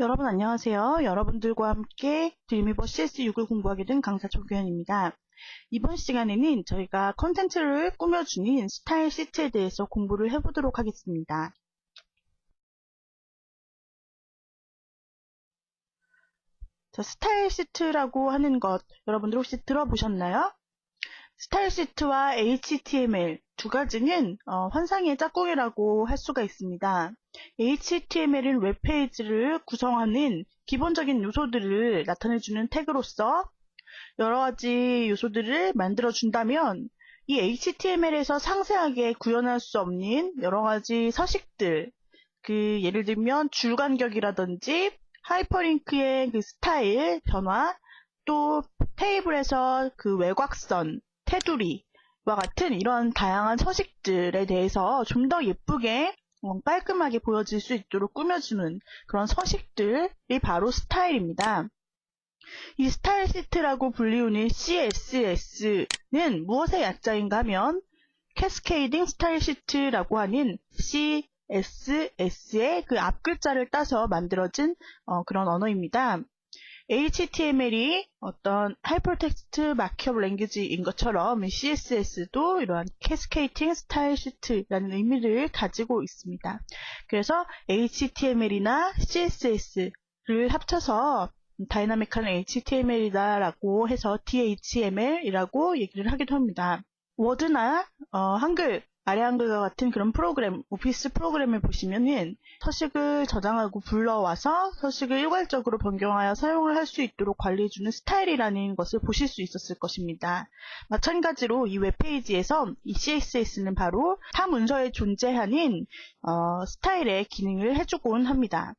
여러분 안녕하세요. 여러분들과 함께 드리미버 CS6을 공부하게 된 강사 조규현입니다. 이번 시간에는 저희가 컨텐츠를 꾸며주는 스타일 시트에 대해서 공부를 해보도록 하겠습니다. 자, 스타일 시트라고 하는 것 여러분들 혹시 들어보셨나요? 스타일 시트와 HTML 두 가지는 어, 환상의 짝꿍이라고 할 수가 있습니다. HTML은 웹페이지를 구성하는 기본적인 요소들을 나타내주는 태그로서 여러 가지 요소들을 만들어준다면 이 HTML에서 상세하게 구현할 수 없는 여러 가지 서식들, 그 예를 들면 줄 간격이라든지 하이퍼링크의 그 스타일 변화, 또 테이블에서 그 외곽선, 테두리와 같은 이런 다양한 서식들에 대해서 좀 더 예쁘게 어, 깔끔하게 보여질 수 있도록 꾸며주는 그런 서식들이 바로 스타일입니다. 이 스타일 시트라고 불리우는 CSS는 무엇의 약자인가 하면 캐스케이딩 스타일 시트라고 하는 CSS의 그 앞글자를 따서 만들어진 어, 그런 언어입니다. HTML이 어떤 하이퍼텍스트 마크업 랭귀지인 것처럼 CSS도 이러한 캐스케이팅 스타일 시트라는 의미를 가지고 있습니다. 그래서 HTML이나 CSS를 합쳐서 다이나믹한 HTML이다라고 해서 DHML이라고 얘기를 하기도 합니다. 워드나 어, 한글 아래 한글과 같은 그런 프로그램, 오피스 프로그램을 보시면은 서식을 저장하고 불러와서 서식을 일괄적으로 변경하여 사용을 할 수 있도록 관리해주는 스타일이라는 것을 보실 수 있었을 것입니다. 마찬가지로 이 웹페이지에서 이 CSS는 바로 타 문서에 존재하는 어, 스타일의 기능을 해주곤 합니다.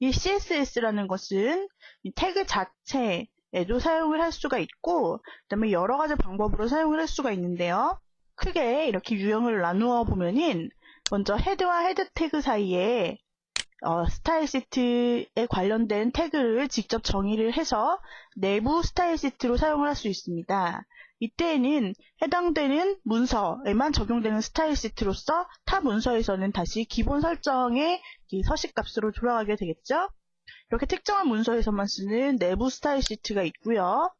이 CSS라는 것은 태그 자체에도 사용을 할 수가 있고, 그 다음에 여러 가지 방법으로 사용을 할 수가 있는데요. 크게 이렇게 유형을 나누어 보면은 먼저 헤드와 헤드 태그 사이에 어, 스타일 시트에 관련된 태그를 직접 정의를 해서 내부 스타일 시트로 사용을 할 수 있습니다. 이때에는 해당되는 문서에만 적용되는 스타일 시트로서 타 문서에서는 다시 기본 설정의 서식 값으로 돌아가게 되겠죠. 이렇게 특정한 문서에서만 쓰는 내부 스타일 시트가 있고요.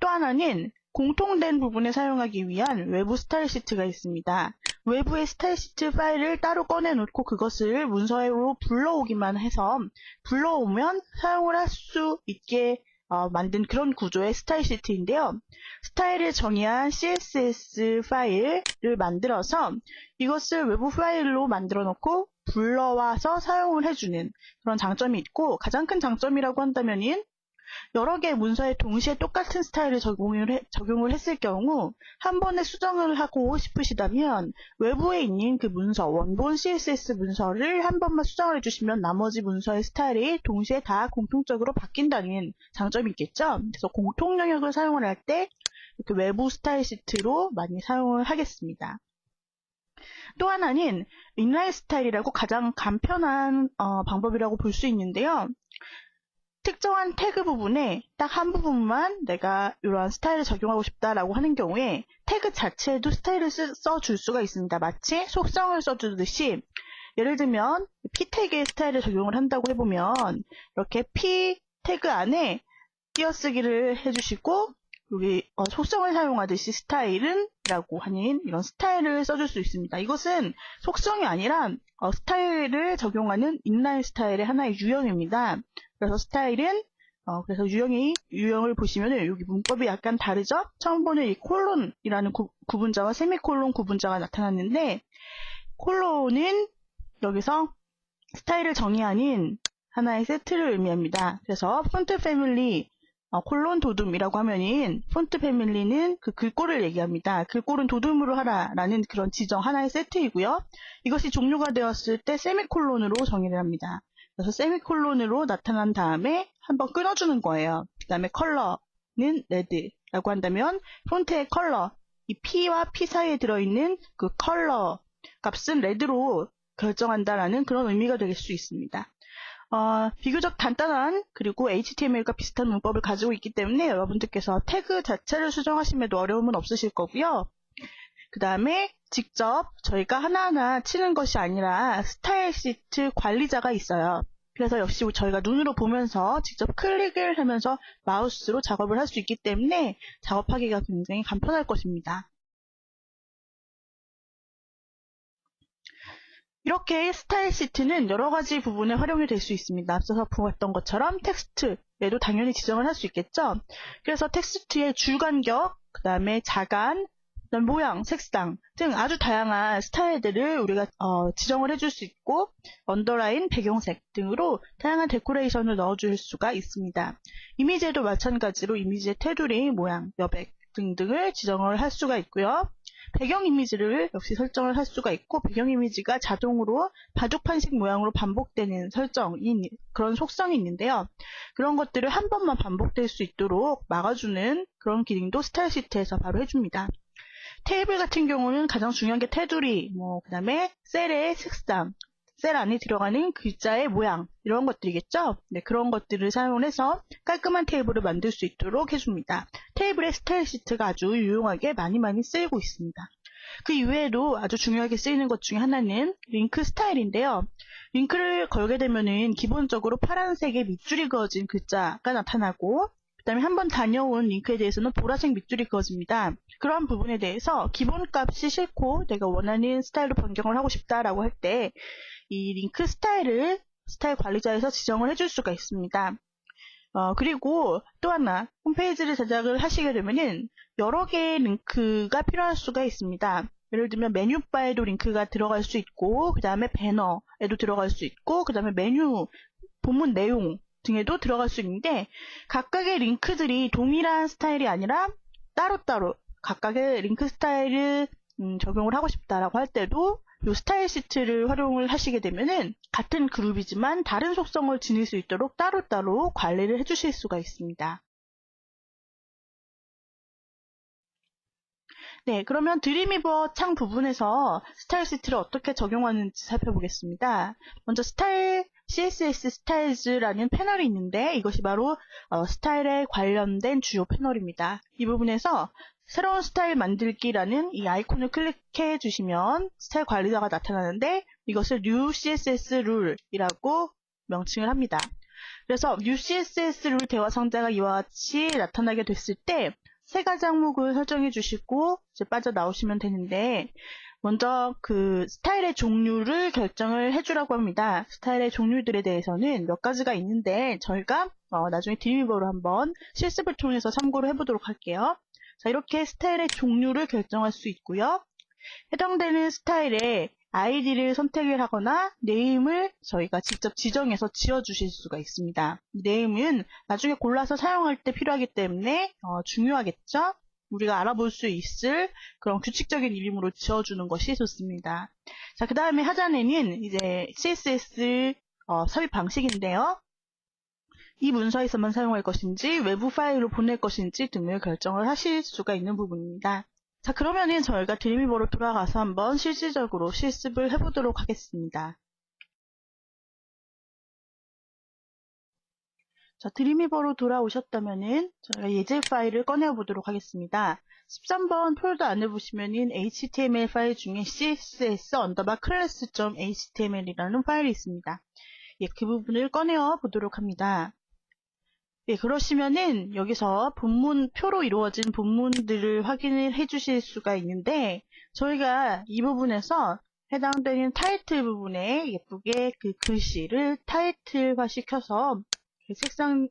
또 하나는 공통된 부분에 사용하기 위한 외부 스타일 시트가 있습니다. 외부의 스타일 시트 파일을 따로 꺼내놓고 그것을 문서로 불러오기만 해서 불러오면 사용을 할 수 있게 어, 만든 그런 구조의 스타일 시트인데요. 스타일을 정의한 CSS 파일을 만들어서 이것을 외부 파일로 만들어 놓고 불러와서 사용을 해주는 그런 장점이 있고 가장 큰 장점이라고 한다면 여러 개의 문서에 동시에 똑같은 스타일을 적용을, 해, 적용을 했을 경우 한 번에 수정을 하고 싶으시다면 외부에 있는 그 문서, 원본 CSS 문서를 한 번만 수정을 해주시면 나머지 문서의 스타일이 동시에 다 공통적으로 바뀐다는 장점이 있겠죠. 그래서 공통 영역을 사용을 할 때 이렇게 외부 스타일 시트로 많이 사용을 하겠습니다. 또 하나는 인라인 스타일이라고 가장 간편한 어, 방법이라고 볼 수 있는데요. 특정한 태그 부분에 딱 한 부분만 내가 이러한 스타일을 적용하고 싶다라고 하는 경우에 태그 자체에도 스타일을 써 줄 수가 있습니다. 마치 속성을 써주듯이 예를 들면 p 태그의 스타일을 적용을 한다고 해보면 이렇게 p 태그 안에 띄어쓰기를 해주시고 여기 어, 속성을 사용하듯이 스타일은 라고 하는 이런 스타일을 써줄 수 있습니다. 이것은 속성이 아니라 어, 스타일을 적용하는 인라인 스타일의 하나의 유형입니다. 그래서 스타일은 어, 그래서 유형이 유형을 보시면은 여기 문법이 약간 다르죠? 처음 보는 이 콜론이라는 구, 구분자와 세미콜론 구분자가 나타났는데 콜론은 여기서 스타일을 정의하는 하나의 세트를 의미합니다. 그래서 폰트 패밀리 어, 콜론 도둠이라고 하면은 폰트 패밀리는 그 글꼴을 얘기합니다. 글꼴은 도둠으로 하라라는 그런 지정 하나의 세트이고요. 이것이 종료가 되었을 때 세미콜론으로 정의를 합니다. 그래서 세미콜론으로 나타난 다음에 한번 끊어주는 거예요. 그 다음에 컬러는 레드라고 한다면 폰트의 컬러, 이 P와 P 사이에 들어있는 그 컬러 값은 레드로 결정한다라는 그런 의미가 될 수 있습니다. 어, 비교적 간단한 그리고 HTML과 비슷한 문법을 가지고 있기 때문에 여러분들께서 태그 자체를 수정하심에도 어려움은 없으실 거고요. 그 다음에 직접 저희가 하나하나 치는 것이 아니라 스타일 시트 관리자가 있어요. 그래서 역시 저희가 눈으로 보면서 직접 클릭을 하면서 마우스로 작업을 할 수 있기 때문에 작업하기가 굉장히 간편할 것입니다. 이렇게 스타일 시트는 여러 가지 부분에 활용이 될 수 있습니다. 앞서서 보았던 것처럼 텍스트에도 당연히 지정을 할 수 있겠죠. 그래서 텍스트의 줄 간격, 그 다음에 자간, 모양, 색상 등 아주 다양한 스타일들을 우리가 어, 지정을 해줄 수 있고 언더라인, 배경색 등으로 다양한 데코레이션을 넣어줄 수가 있습니다. 이미지에도 마찬가지로 이미지의 테두리, 모양, 여백 등등을 지정을 할 수가 있고요. 배경 이미지를 역시 설정을 할 수가 있고 배경 이미지가 자동으로 바둑판식 모양으로 반복되는 설정인 그런 속성이 있는데요. 그런 것들을 한 번만 반복될 수 있도록 막아주는 그런 기능도 스타일 시트에서 바로 해줍니다. 테이블 같은 경우는 가장 중요한 게 테두리, 뭐 그 다음에 셀의 색상, 셀 안에 들어가는 글자의 모양 이런 것들이겠죠. 네, 그런 것들을 사용을 해서 깔끔한 테이블을 만들 수 있도록 해줍니다. 테이블의 스타일 시트가 아주 유용하게 많이 많이 쓰이고 있습니다. 그 이외에도 아주 중요하게 쓰이는 것 중에 하나는 링크 스타일인데요. 링크를 걸게 되면은 기본적으로 파란색의 밑줄이 그어진 글자가 나타나고 그 다음에 한 번 다녀온 링크에 대해서는 보라색 밑줄이 그어집니다. 그런 부분에 대해서 기본값이 싫고 내가 원하는 스타일로 변경을 하고 싶다라고 할 때 이 링크 스타일을 스타일 관리자에서 지정을 해줄 수가 있습니다. 어, 그리고 또 하나 홈페이지를 제작을 하시게 되면은 여러 개의 링크가 필요할 수가 있습니다. 예를 들면 메뉴 바에도 링크가 들어갈 수 있고 그 다음에 배너에도 들어갈 수 있고 그 다음에 메뉴 본문 내용 등에도 들어갈 수 있는데 각각의 링크들이 동일한 스타일이 아니라 따로따로 각각의 링크 스타일을 음, 적용을 하고 싶다라고 할 때도 이 스타일 시트를 활용을 하시게 되면은 같은 그룹이지만 다른 속성을 지닐 수 있도록 따로따로 관리를 해 주실 수가 있습니다. 네, 그러면 드림이버 창 부분에서 스타일 시트를 어떻게 적용하는지 살펴보겠습니다. 먼저 스타일 CSS 스타일즈라는 패널이 있는데 이것이 바로 어, 스타일에 관련된 주요 패널입니다. 이 부분에서 새로운 스타일 만들기라는 이 아이콘을 클릭해 주시면 스타일 관리자가 나타나는데 이것을 New CSS 룰이라고 명칭을 합니다. 그래서 New CSS 룰 대화 상자가 이와 같이 나타나게 됐을 때 세 가지 항목을 설정해 주시고 이제 빠져나오시면 되는데 먼저 그 스타일의 종류를 결정을 해주라고 합니다. 스타일의 종류들에 대해서는 몇 가지가 있는데 저희가 어, 나중에 드림이버로 한번 실습을 통해서 참고를 해보도록 할게요. 자, 이렇게 스타일의 종류를 결정할 수 있고요. 해당되는 스타일의 아이디를 선택을 하거나 네임을 저희가 직접 지정해서 지어주실 수가 있습니다. 네임은 나중에 골라서 사용할 때 필요하기 때문에 어, 중요하겠죠? 우리가 알아볼 수 있을 그런 규칙적인 이름으로 지어주는 것이 좋습니다. 자, 그 다음에 하단에는 이제 CSS 어, 삽입 방식인데요. 이 문서에서만 사용할 것인지 외부 파일로 보낼 것인지 등을 결정을 하실 수가 있는 부분입니다. 자 그러면은 저희가 드림이버로 돌아가서 한번 실질적으로 실습을 해보도록 하겠습니다. 자 드림이버로 돌아오셨다면은 저희가 예제 파일을 꺼내 보도록 하겠습니다. 13번 폴더 안에 보시면은 HTML 파일 중에 css 언더바 class.html이라는 파일이 있습니다. 예, 그 부분을 꺼내어 보도록 합니다. 예, 그러시면은 여기서 본문 표로 이루어진 본문들을 확인을 해 주실 수가 있는데 저희가 이 부분에서 해당되는 타이틀 부분에 예쁘게 그 글씨를 타이틀화 시켜서 색상을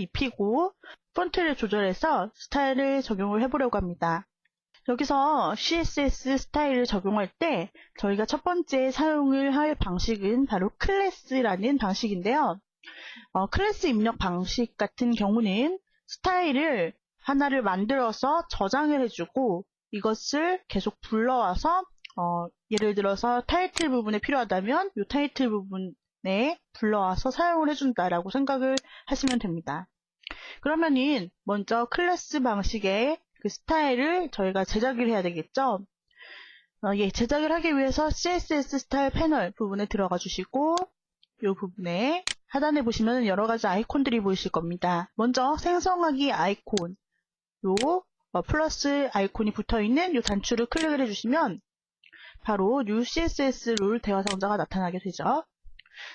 입히고 폰트를 조절해서 스타일을 적용을 해보려고 합니다. 여기서 CSS 스타일을 적용할 때 저희가 첫 번째 사용을 할 방식은 바로 클래스라는 방식인데요. 어, 클래스 입력 방식 같은 경우는 스타일을 하나를 만들어서 저장을 해주고 이것을 계속 불러와서 어, 예를 들어서 타이틀 부분에 필요하다면 이 타이틀 부분 에 불러와서 사용을 해준다라고 생각을 하시면 됩니다. 그러면은 먼저 클래스 방식의 그 스타일을 저희가 제작을 해야 되겠죠. 어, 예, 제작을 하기 위해서 CSS 스타일 패널 부분에 들어가 주시고 이 부분에 하단에 보시면 여러 가지 아이콘들이 보이실 겁니다. 먼저 생성하기 아이콘, 요 어, 플러스 아이콘이 붙어 있는 이 단추를 클릭을 해주시면 바로 New CSS 룰 대화 상자가 나타나게 되죠.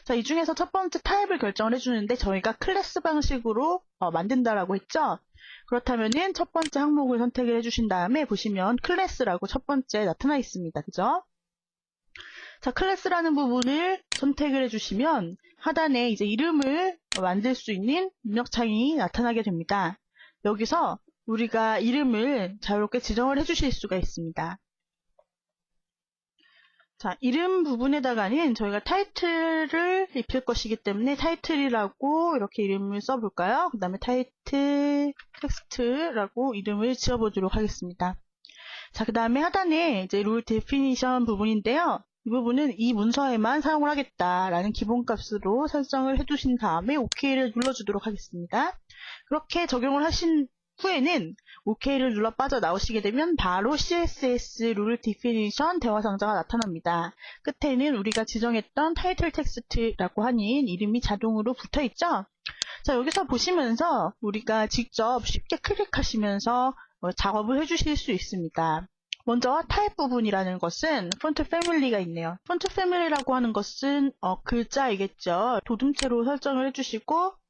자, 이 중에서 첫 번째 타입을 결정을 해주는데 저희가 클래스 방식으로 어, 만든다라고 했죠. 그렇다면은 첫 번째 항목을 선택을 해주신 다음에 보시면 클래스라고 첫 번째 나타나 있습니다. 그죠? 자, 클래스라는 부분을 선택을 해주시면 하단에 이제 이름을 만들 수 있는 입력창이 나타나게 됩니다. 여기서 우리가 이름을 자유롭게 지정을 해주실 수가 있습니다. 자, 이름 부분에다가는 저희가 타이틀을 입힐 것이기 때문에 타이틀이라고 이렇게 이름을 써볼까요? 그 다음에 타이틀 텍스트라고 이름을 지어보도록 하겠습니다. 자, 그 다음에 하단에 이제 룰 데피니션 부분인데요. 이 부분은 이 문서에만 사용을 하겠다라는 기본값으로 설정을 해두신 다음에 OK를 눌러주도록 하겠습니다. 그렇게 적용을 하신 후에는 OK를 눌러 빠져나오시게 되면 바로 CSS 룰 디피니션 대화 상자가 나타납니다. 끝에는 우리가 지정했던 타이틀 텍스트라고 하는 이름이 자동으로 붙어 있죠. 자 여기서 보시면서 우리가 직접 쉽게 클릭하시면서 어, 작업을 해주실 수 있습니다. 먼저 타입 부분이라는 것은 폰트 패밀리가 있네요. 폰트 패밀리라고 하는 것은 어, 글자이겠죠. 도둠체로 설정을 해주시고 그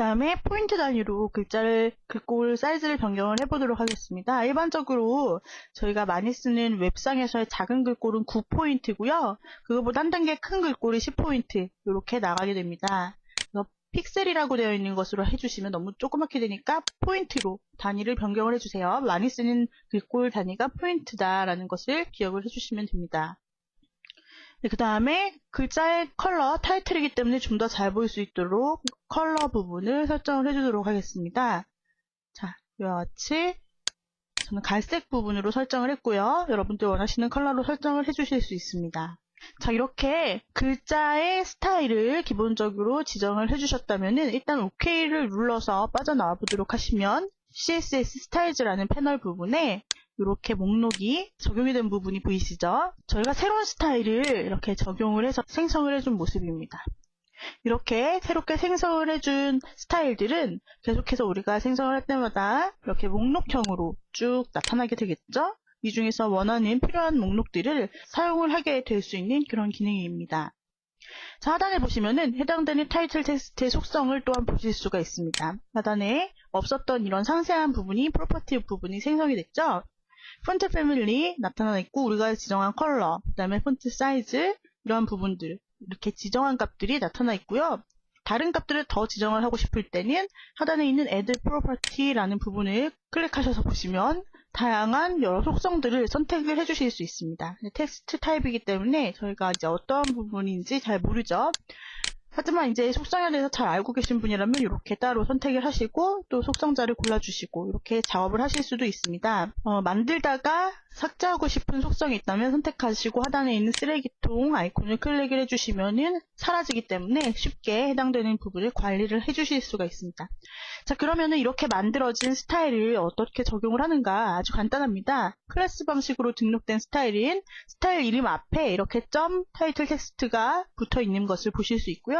다음에 포인트 단위로 글자를 글꼴 사이즈를 변경을 해보도록 하겠습니다. 일반적으로 저희가 많이 쓰는 웹상에서의 작은 글꼴은 9포인트고요. 그거보다 한 단계 큰 글꼴이 10포인트 이렇게 나가게 됩니다. 픽셀이라고 되어 있는 것으로 해주시면 너무 조그맣게 되니까 포인트로 단위를 변경을 해주세요. 많이 쓰는 글꼴 단위가 포인트다라는 것을 기억을 해주시면 됩니다. 네, 그 다음에 글자의 컬러, 타이틀이기 때문에 좀 더 잘 보일 수 있도록 컬러 부분을 설정을 해주도록 하겠습니다. 자, 이와 같이 저는 갈색 부분으로 설정을 했고요. 여러분들 원하시는 컬러로 설정을 해주실 수 있습니다. 자, 이렇게 글자의 스타일을 기본적으로 지정을 해주셨다면 일단 OK를 눌러서 빠져나와 보도록 하시면 CSS 스타일즈라는 패널 부분에 이렇게 목록이 적용이 된 부분이 보이시죠? 저희가 새로운 스타일을 이렇게 적용을 해서 생성을 해준 모습입니다. 이렇게 새롭게 생성을 해준 스타일들은 계속해서 우리가 생성을 할 때마다 이렇게 목록형으로 쭉 나타나게 되겠죠? 이 중에서 원하는 필요한 목록들을 사용을 하게 될 수 있는 그런 기능입니다. 자, 하단에 보시면은 해당되는 타이틀 텍스트의 속성을 또한 보실 수가 있습니다. 하단에 없었던 이런 상세한 부분이 프로퍼티 부분이 생성이 됐죠? 폰트 패밀리 나타나 있고 우리가 지정한 컬러, 그 다음에 폰트 사이즈 이런 부분들 이렇게 지정한 값들이 나타나 있고요. 다른 값들을 더 지정을 하고 싶을 때는 하단에 있는 Add Property라는 부분을 클릭하셔서 보시면 다양한 여러 속성들을 선택을 해주실 수 있습니다. 텍스트 타입이기 때문에 저희가 이제 어떠한 부분인지 잘 모르죠. 하지만 이제 속성에 대해서 잘 알고 계신 분이라면 이렇게 따로 선택을 하시고 또 속성자를 골라주시고 이렇게 작업을 하실 수도 있습니다. 어, 만들다가 삭제하고 싶은 속성이 있다면 선택하시고 하단에 있는 쓰레기통 아이콘을 클릭을 해주시면 사라지기 때문에 쉽게 해당되는 부분을 관리를 해주실 수가 있습니다. 자 그러면은 이렇게 만들어진 스타일을 어떻게 적용을 하는가 아주 간단합니다. 클래스 방식으로 등록된 스타일인 스타일 이름 앞에 이렇게 점 타이틀 텍스트가 붙어 있는 것을 보실 수 있고요.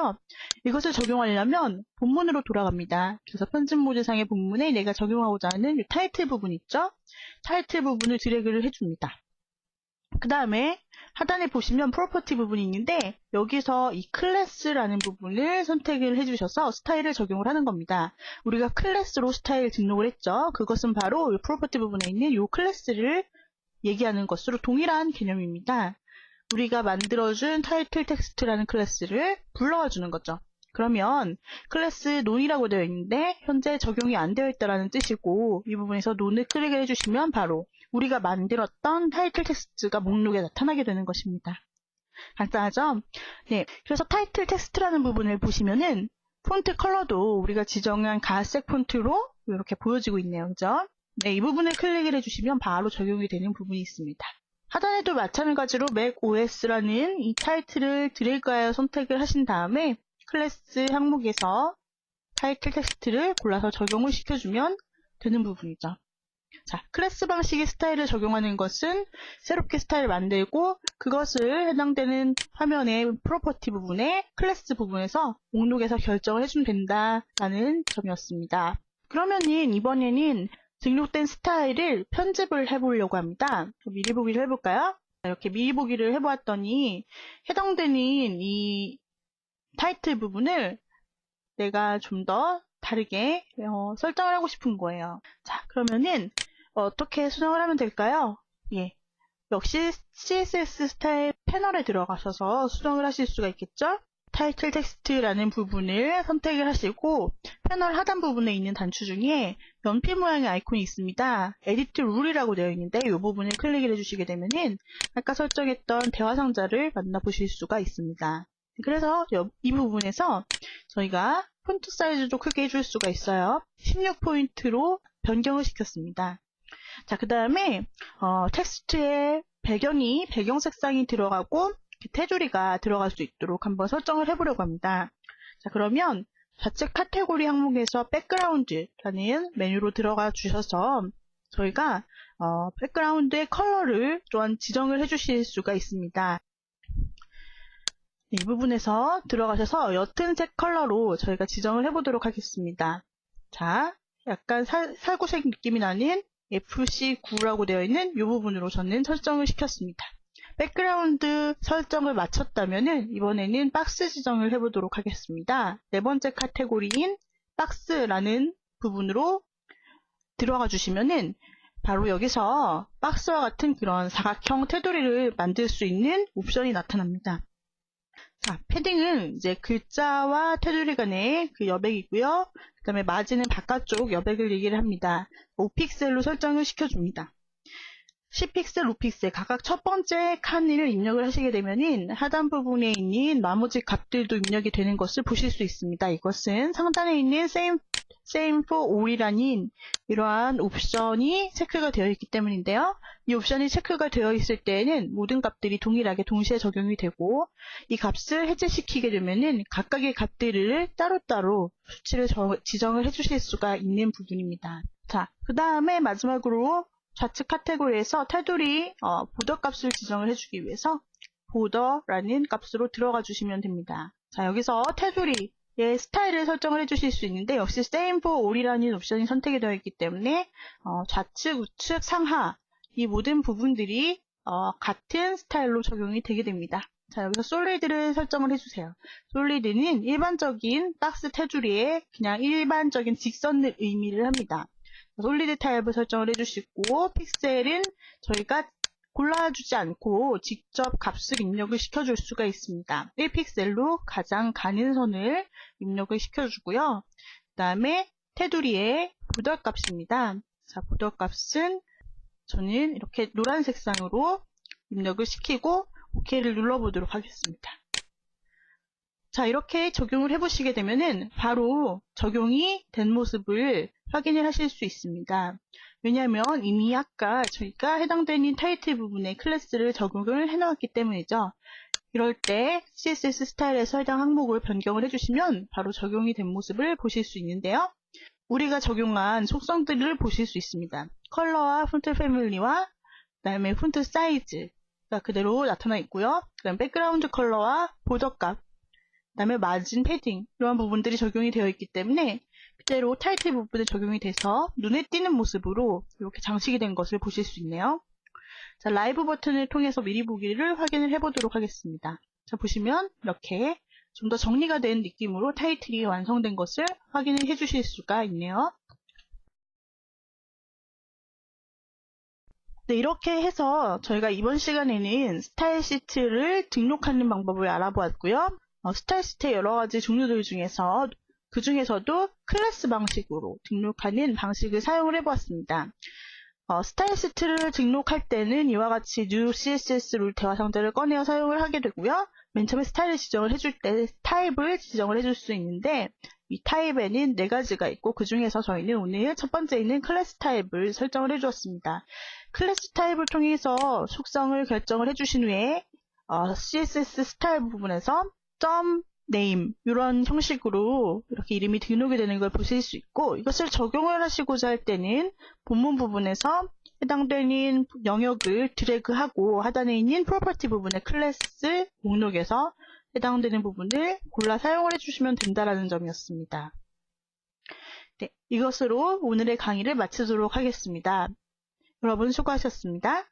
이것을 적용하려면 본문으로 돌아갑니다. 그래서 편집 모드상의 본문에 내가 적용하고자 하는 이 타이틀 부분 있죠? 타이틀 부분을 드래그를 해줍니다. 그 다음에 하단에 보시면 프로퍼티 부분이 있는데 여기서 이 클래스라는 부분을 선택을 해주셔서 스타일을 적용을 하는 겁니다. 우리가 클래스로 스타일 등록을 했죠. 그것은 바로 이 프로퍼티 부분에 있는 이 클래스를 얘기하는 것으로 동일한 개념입니다. 우리가 만들어준 타이틀 텍스트라는 클래스를 불러와 주는 거죠. 그러면 클래스 논이라고 되어 있는데 현재 적용이 안 되어 있다는 뜻이고 이 부분에서 논을 클릭을 해주시면 바로 우리가 만들었던 타이틀 텍스트가 목록에 나타나게 되는 것입니다. 간단하죠? 네. 그래서 타이틀 텍스트라는 부분을 보시면은 폰트 컬러도 우리가 지정한 갈색 폰트로 이렇게 보여지고 있네요. 그죠? 네, 이 부분을 클릭을 해주시면 바로 적용이 되는 부분이 있습니다. 하단에도 마찬가지로 맥 OS라는 이 타이틀을 드래그하여 선택을 하신 다음에 클래스 항목에서 타이틀 텍스트를 골라서 적용을 시켜주면 되는 부분이죠. 자, 클래스 방식의 스타일을 적용하는 것은 새롭게 스타일을 만들고 그것을 해당되는 화면의 프로퍼티 부분에 클래스 부분에서 목록에서 결정을 해주면 된다라는 점이었습니다. 그러면은 이번에는 등록된 스타일을 편집을 해보려고 합니다. 미리 보기를 해볼까요? 이렇게 미리 보기를 해보았더니 해당되는 이 타이틀 부분을 내가 좀 더 다르게 어, 설정을 하고 싶은 거예요. 자, 그러면은 어떻게 수정을 하면 될까요? 예. 역시 CSS 스타일 패널에 들어가셔서 수정을 하실 수가 있겠죠? 타이틀 텍스트라는 부분을 선택을 하시고 패널 하단 부분에 있는 단추 중에 연필 모양의 아이콘이 있습니다. 에디트 룰이라고 되어 있는데 이 부분을 클릭을 해주시게 되면은 아까 설정했던 대화 상자를 만나보실 수가 있습니다. 그래서 이 부분에서 저희가 폰트 사이즈도 크게 해줄 수가 있어요. 16포인트로 변경을 시켰습니다. 자, 그 다음에 어, 텍스트의 배경이 배경 색상이 들어가고 테두리가 들어갈 수 있도록 한번 설정을 해보려고 합니다. 자, 그러면 좌측 카테고리 항목에서 백그라운드라는 메뉴로 들어가 주셔서 저희가 어, 백그라운드의 컬러를 또한 지정을 해주실 수가 있습니다. 이 부분에서 들어가셔서 옅은 색 컬러로 저희가 지정을 해보도록 하겠습니다. 자, 약간 살, 살구색 느낌이 나는 FC9라고 되어 있는 이 부분으로 저는 설정을 시켰습니다. 백그라운드 설정을 마쳤다면 이번에는 박스 지정을 해보도록 하겠습니다. 네 번째 카테고리인 박스라는 부분으로 들어가 주시면은 바로 여기서 박스와 같은 그런 사각형 테두리를 만들 수 있는 옵션이 나타납니다. 자, 패딩은 이제 글자와 테두리 간의 그 여백이고요. 그 다음에 마진은 바깥쪽 여백을 얘기를 합니다. 5픽셀로 설정을 시켜줍니다. 10픽셀, 5픽셀 각각 첫 번째 칸을 입력을 하시게 되면 하단 부분에 있는 나머지 값들도 입력이 되는 것을 보실 수 있습니다. 이것은 상단에 있는 same, same for all이라는 이러한 옵션이 체크가 되어 있기 때문인데요. 이 옵션이 체크가 되어 있을 때에는 모든 값들이 동일하게 동시에 적용이 되고 이 값을 해제시키게 되면 각각의 값들을 따로따로 수치를 지정을 해주실 수가 있는 부분입니다. 자, 그 다음에 마지막으로 좌측 카테고리에서 테두리 어, 보더 값을 지정을 해주기 위해서 보더라는 값으로 들어가 주시면 됩니다. 자 여기서 테두리의 스타일을 설정을 해주실 수 있는데 역시 same for all이라는 옵션이 선택이 되어 있기 때문에 어, 좌측, 우측, 상하 이 모든 부분들이 어, 같은 스타일로 적용이 되게 됩니다. 자 여기서 솔리드를 설정을 해주세요. 솔리드는 일반적인 박스 테두리에 그냥 일반적인 직선을 의미를 합니다. 솔리드 타입을 설정을 해주시고 픽셀은 저희가 골라주지 않고 직접 값을 입력을 시켜줄 수가 있습니다. 1픽셀로 가장 가는 선을 입력을 시켜주고요. 그 다음에 테두리의 보더 값입니다. 자, 보더 값은 저는 이렇게 노란 색상으로 입력을 시키고 OK를 눌러보도록 하겠습니다. 자, 이렇게 적용을 해보시게 되면은 바로 적용이 된 모습을 확인을 하실 수 있습니다. 왜냐하면 이미 아까 저희가 해당되는 타이틀 부분에 클래스를 적용을 해놓았기 때문이죠. 이럴 때 CSS 스타일에서 해당 항목을 변경을 해주시면 바로 적용이 된 모습을 보실 수 있는데요. 우리가 적용한 속성들을 보실 수 있습니다. 컬러와 폰트 패밀리와 그 다음에 폰트 사이즈가 그대로 나타나 있고요. 그 다음 백그라운드 컬러와 보더 값, 그 다음에 마진, 패딩 이러한 부분들이 적용이 되어 있기 때문에 그대로 타이틀 부분에 적용이 돼서 눈에 띄는 모습으로 이렇게 장식이 된 것을 보실 수 있네요. 자, 라이브 버튼을 통해서 미리 보기를 확인을 해보도록 하겠습니다. 자, 보시면 이렇게 좀 더 정리가 된 느낌으로 타이틀이 완성된 것을 확인을 해주실 수가 있네요. 네, 이렇게 해서 저희가 이번 시간에는 스타일 시트를 등록하는 방법을 알아보았고요. 어, 스타일 시트의 여러 가지 종류들 중에서 그 중에서도 클래스 방식으로 등록하는 방식을 사용을 해보았습니다. 어, 스타일시트를 등록할 때는 이와 같이 new css 룰 대화 상자를 꺼내어 사용을 하게 되고요. 맨 처음에 스타일을 지정을 해줄 때 타입을 지정을 해줄 수 있는데 이 타입에는 네 가지가 있고 그 중에서 저희는 오늘 첫 번째에는 클래스 타입을 설정을 해주었습니다. 클래스 타입을 통해서 속성을 결정을 해주신 후에 어, CSS 스타일 부분에서 점 name 이런 형식으로 이렇게 이름이 등록이 되는 걸 보실 수 있고 이것을 적용을 하시고자 할 때는 본문 부분에서 해당되는 영역을 드래그하고 하단에 있는 프로퍼티 부분의 클래스 목록에서 해당되는 부분을 골라 사용을 해주시면 된다라는 점이었습니다. 네, 이것으로 오늘의 강의를 마치도록 하겠습니다. 여러분 수고하셨습니다.